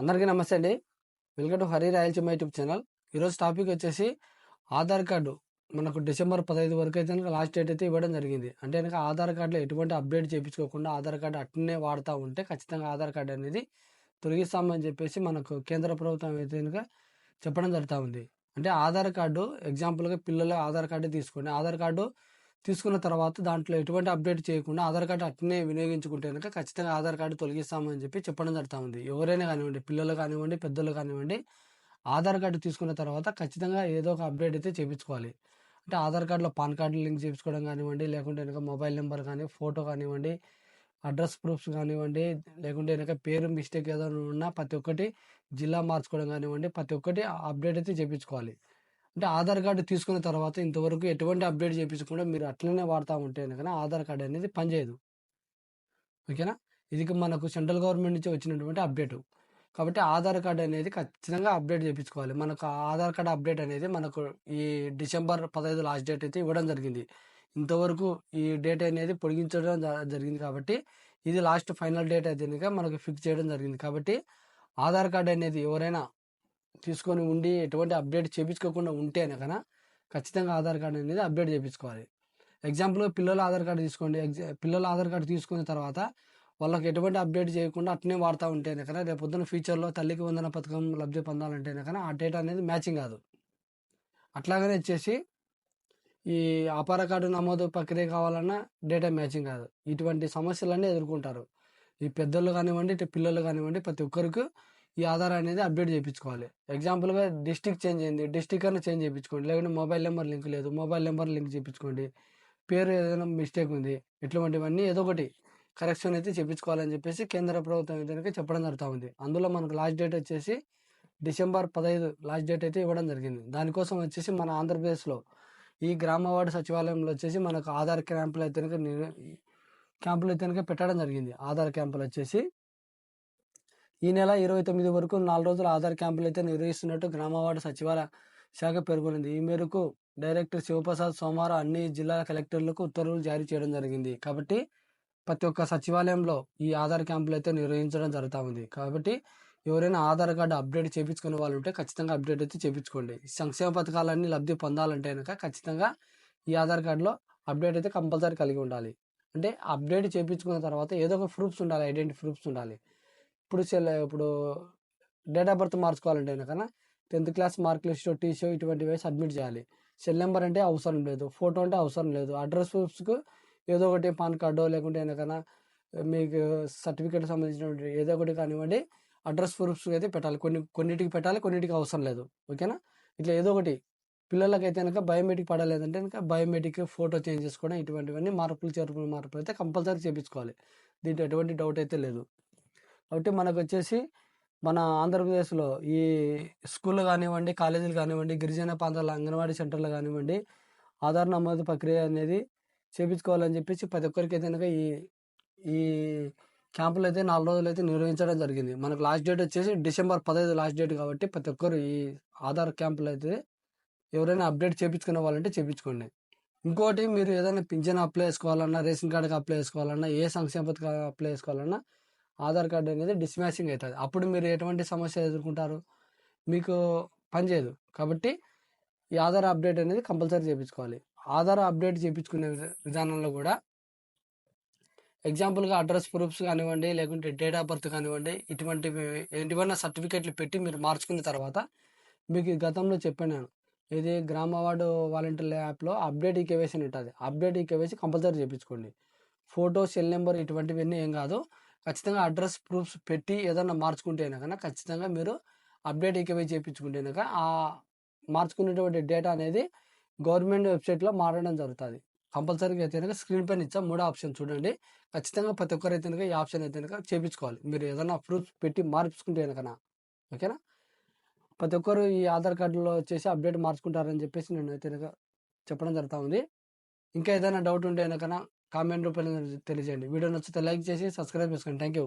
అందరికీ నమస్తే అండి. Welcome to Hari Rayalaseema YouTube channel. ఈరోజు టాపిక్ వచ్చేసి ఆధార్ కార్డు మనకు డిసెంబర్ పదహైదు వరకు అయితే కనుక లాస్ట్ డేట్ అయితే ఇవ్వడం జరిగింది. అంటే కనుక ఆధార్ కార్డులో ఎటువంటి అప్డేట్ చేయించుకోకుండా ఆధార్ కార్డు అట్నే వాడుతూ ఉంటే ఖచ్చితంగా ఆధార్ కార్డు అనేది తొలగిస్తామని చెప్పేసి మనకు కేంద్ర ప్రభుత్వం అయితే కనుక చెప్పడం జరుగుతూ ఉంది. అంటే ఆధార్ కార్డు ఎగ్జాంపుల్గా పిల్లల ఆధార్ కార్డు తీసుకోండి. ఆధార్ కార్డు తీసుకున్న తర్వాత దాంట్లో ఎటువంటి అప్డేట్ చేయకుండా ఆధార్ కార్డు అట్నే వినియోగించుకుంటే కనుక ఖచ్చితంగా ఆధార్ కార్డు తొలగిస్తామని చెప్పి చెప్పడం జరుగుతూ ఉంది ఎవరైనా కానివ్వండి పిల్లలు కానివ్వండి పెద్దలు కానివ్వండి ఆధార్ కార్డు తీసుకున్న తర్వాత ఖచ్చితంగా ఏదో ఒక అప్డేట్ అయితే చేయించుకోవాలి అంటే ఆధార్ కార్డులో పాన్ కార్డు లింక్ చేయించుకోవడం కానివ్వండి లేకుంటే కనుక మొబైల్ నెంబర్ కానీ ఫోటో కానివ్వండి అడ్రస్ ప్రూఫ్స్ కానివ్వండి లేకుంటే కనుక పేరు మిస్టేక్ ఏదైనా ఉన్నా ప్రతి ఒక్కటి జిల్లా మార్చుకోవడం కానివ్వండి ప్రతి ఒక్కటి అప్డేట్ అయితే చేయించుకోవాలి అంటే ఆధార్ కార్డు తీసుకున్న తర్వాత ఇంతవరకు ఎటువంటి అప్డేట్ చేయించకుండా మీరు అట్లనే వాడుతూ ఉంటే కానీ ఆధార్ కార్డు అనేది పనిచేయదు. ఓకేనా? ఇది మనకు సెంట్రల్ గవర్నమెంట్ నుంచి వచ్చినటువంటి అప్డేట్. కాబట్టి ఆధార్ కార్డు అనేది ఖచ్చితంగా అప్డేట్ చేయించుకోవాలి. మనకు ఆధార్ కార్డు అప్డేట్ అనేది మనకు ఈ డిసెంబర్ పదహైదు లాస్ట్ డేట్ అయితే ఇవ్వడం జరిగింది. ఇంతవరకు ఈ డేట్ అనేది పొడిగించడం జరిగింది కాబట్టి ఇది లాస్ట్ ఫైనల్ డేట్ అయితే మనకు ఫిక్స్ చేయడం జరిగింది. కాబట్టి ఆధార్ కార్డు అనేది ఎవరైనా తీసుకొని ఉండి ఎటువంటి అప్డేట్ చేయించుకోకుండా ఉంటేనే కదా ఖచ్చితంగా ఆధార్ కార్డు అనేది అప్డేట్ చేయించుకోవాలి ఎగ్జాంపుల్గా పిల్లల ఆధార్ కార్డు తీసుకోండి. ఎగ్జా పిల్లల ఆధార్ కార్డు తీసుకున్న తర్వాత వాళ్ళకి ఎటువంటి అప్డేట్ చేయకుండా అట్నే వాడుతూ ఉంటే కదా రేపు పొద్దున్న ఫ్యూచర్లో తల్లికి వందన పథకం లబ్ధి పొందాలంటే కనుక ఆ డేటా అనేది మ్యాచింగ్ కాదు. అట్లాగనే వచ్చేసి ఈ అపార కార్డు నమోదు ప్రక్రియ కావాలన్నా డేటా మ్యాచింగ్ కాదు. ఇటువంటి సమస్యలన్నీ ఎదుర్కొంటారు. ఈ పెద్దలు కానివ్వండి ఇటు పిల్లలు కానివ్వండి ప్రతి ఒక్కరికి ఈ ఆధార్ అనేది అప్డేట్ చేయించుకోవాలి. ఎగ్జాంపుల్గా డిస్టిక్ చేంజ్ అయింది. డిస్టిక్ అన్న చేంజ్ చేయించుకోండి. లేకుంటే మొబైల్ నెంబర్ లింక్ లేదు. మొబైల్ నెంబర్ లింక్ చేయించుకోండి. పేరు ఏదైనా మిస్టేక్ ఉంది. ఇటువంటివన్నీ ఏదో ఒకటి కరెక్షన్ అయితే చేయించుకోవాలని చెప్పేసి కేంద్ర ప్రభుత్వం అయితే చెప్పడం జరుగుతూ ఉంది. అందులో మనకు లాస్ట్ డేట్ వచ్చేసి డిసెంబర్ పదహైదు లాస్ట్ డేట్ అయితే ఇవ్వడం జరిగింది. దానికోసం వచ్చేసి మన ఆంధ్రప్రదేశ్లో ఈ గ్రామ వార్డు సచివాలయంలో వచ్చేసి మనకు ఆధార్ క్యాంపులు అయితే క్యాంపులు అయితే పెట్టడం జరిగింది. ఆధార్ క్యాంపులు వచ్చేసి ఈ నెల ఇరవై తొమ్మిది వరకు నాలుగు రోజుల ఆధార్ క్యాంపులు అయితే నిర్వహిస్తున్నట్టు గ్రామవార్డు సచివాలయ శాఖ పేర్కొనింది. ఈ మేరకు డైరెక్టర్ శివప్రసాద్ సోమవారం అన్ని జిల్లా కలెక్టర్లకు ఉత్తర్వులు జారీ చేయడం జరిగింది. కాబట్టి ప్రతి ఒక్క సచివాలయంలో ఈ ఆధార్ క్యాంపులు అయితే నిర్వహించడం జరుగుతూ ఉంది. కాబట్టి ఎవరైనా ఆధార్ కార్డు అప్డేట్ చేయించుకునే వాళ్ళు ఉంటే ఖచ్చితంగా అప్డేట్ అయితే చేయించుకోండి సంక్షేమ పథకాలన్నీ లబ్ధి పొందాలంటే కనుక ఖచ్చితంగా ఈ ఆధార్ కార్డులో అప్డేట్ అయితే కంపల్సరీ కలిగి ఉండాలి. అంటే అప్డేట్ చేయించుకున్న తర్వాత ఏదో ఒక ప్రూఫ్స్ ఉండాలి ఐడెంటిటీ ప్రూఫ్స్ ఉండాలి. ఇప్పుడు సెల్ ఇప్పుడు డేట్ ఆఫ్ బర్త్ మార్చుకోవాలంటే కన్నా tenth class mark list TC ఇటువంటివి వేసి అడ్మిట్ చేయాలి. సెల్ నెంబర్ అంటే అవసరం లేదు. ఫోటో అంటే అవసరం లేదు. అడ్రస్ ప్రూఫ్స్కు ఏదో ఒకటి పాన్ కార్డో లేకుంటే ఏదైనా మీకు సర్టిఫికేట్ సంబంధించినటువంటి ఏదో ఒకటి కానివ్వండి అడ్రస్ ప్రూఫ్స్ అయితే పెట్టాలి. కొన్ని కొన్నిటికి పెట్టాలి కొన్నిటికి అవసరం లేదు. ఓకేనా? ఇట్లా ఏదో ఒకటి. పిల్లలకైతే కనుక బయోమెట్రిక్ పడలేదంటే కనుక బయోమెట్రిక్ ఫోటో చేంజ్ చేసుకోవడం ఇటువంటివన్నీ మార్పులు చేర్పులు మార్పులు అయితే కంపల్సరీ చేయించుకోవాలి. దీంట్లో ఎటువంటి డౌట్ అయితే లేదు. కాబట్టి మనకు వచ్చేసి మన ఆంధ్రప్రదేశ్లో ఈ స్కూళ్ళు కానివ్వండి కాలేజీలు కానివ్వండి గిరిజన ప్రాంతాల అంగన్వాడీ సెంటర్లు కానివ్వండి ఆధార్ నమోదు ప్రక్రియ అనేది చేపించుకోవాలని చెప్పేసి ప్రతి ఒక్కరికి అయితే ఈ ఈ క్యాంపులు అయితే నాలుగు రోజులు అయితే నిర్వహించడం జరిగింది. మనకు లాస్ట్ డేట్ వచ్చేసి డిసెంబర్ పదహైదు లాస్ట్ డేట్ కాబట్టి ప్రతి ఒక్కరు ఈ ఆధార్ క్యాంపులు అయితే ఎవరైనా అప్డేట్ చేయించుకునే వాళ్ళంటే చేయించుకోండి ఇంకోటి మీరు ఏదైనా పింఛన్ అప్లై చేసుకోవాలన్నా రేషన్ కార్డుకి అప్లై చేసుకోవాలన్నా ఏ సంక్షేమ పథకం అప్లై చేసుకోవాలన్నా ఆధార్ కార్డు అనేది డిస్మాచింగ్ అవుతుంది. అప్పుడు మీరు ఎటువంటి సమస్య ఎదుర్కొంటారు? మీకు పనిచేయదు కాబట్టి ఈ ఆధార్ అప్డేట్ అనేది కంపల్సరీ చేయించుకోవాలి. ఆధార్ అప్డేట్ చేయించుకునే విధానంలో కూడా ఎగ్జాంపుల్గా అడ్రస్ ప్రూఫ్స్ కానివ్వండి లేకుంటే డేట్ ఆఫ్ బర్త్ కానివ్వండి ఇటువంటివి ఎటువంటి సర్టిఫికేట్లు పెట్టి మీరు మార్చుకున్న తర్వాత మీకు గతంలో చెప్పాను నేను. ఇది గ్రామ వార్డు వాలంటీర్ యాప్లో అప్డేట్ ఈ కేవైసీ అని ఉంటుంది. అప్డేట్ ఈ కేవైసీ కంపల్సరీ చేయించుకోండి. ఫోటో సెల్ నెంబర్ ఇటువంటివన్నీ ఏం కాదు. ఖచ్చితంగా అడ్రస్ ప్రూఫ్స్ పెట్టి ఏదన్నా మార్చుకుంటే కన్నా ఖచ్చితంగా మీరు అప్డేట్ ఈకేవై చేయించుకుంటే ఆ మార్చుకునేటువంటి డేటా అనేది గవర్నమెంట్ వెబ్సైట్లో మారడం జరుగుతుంది. కంపల్సరీగా అయితే కనుక స్క్రీన్ పైన ఇచ్చా మూడో ఆప్షన్ చూడండి. ఖచ్చితంగా ప్రతి ఒక్కరు అయితే కనుక ఈ ఆప్షన్ అయితే కనుక చేయించుకోవాలి. మీరు ఏదైనా ప్రూఫ్స్ పెట్టి మార్చుకుంటే కనుక ఓకేనా? ప్రతి ఒక్కరు ఈ ఆధార్ కార్డులో చేసి అప్డేట్ మార్చుకుంటారని చెప్పేసి నేను అయితే చెప్పడం జరుగుతూ ఉంది. ఇంకా ఏదైనా డౌట్ ఉంటే కనుక కామెంట్ రూపంలో తెలియజేయండి. వీడియో నచ్చితే లైక్ చేసి సబ్స్క్రైబ్ చేసుకోండి. Thank you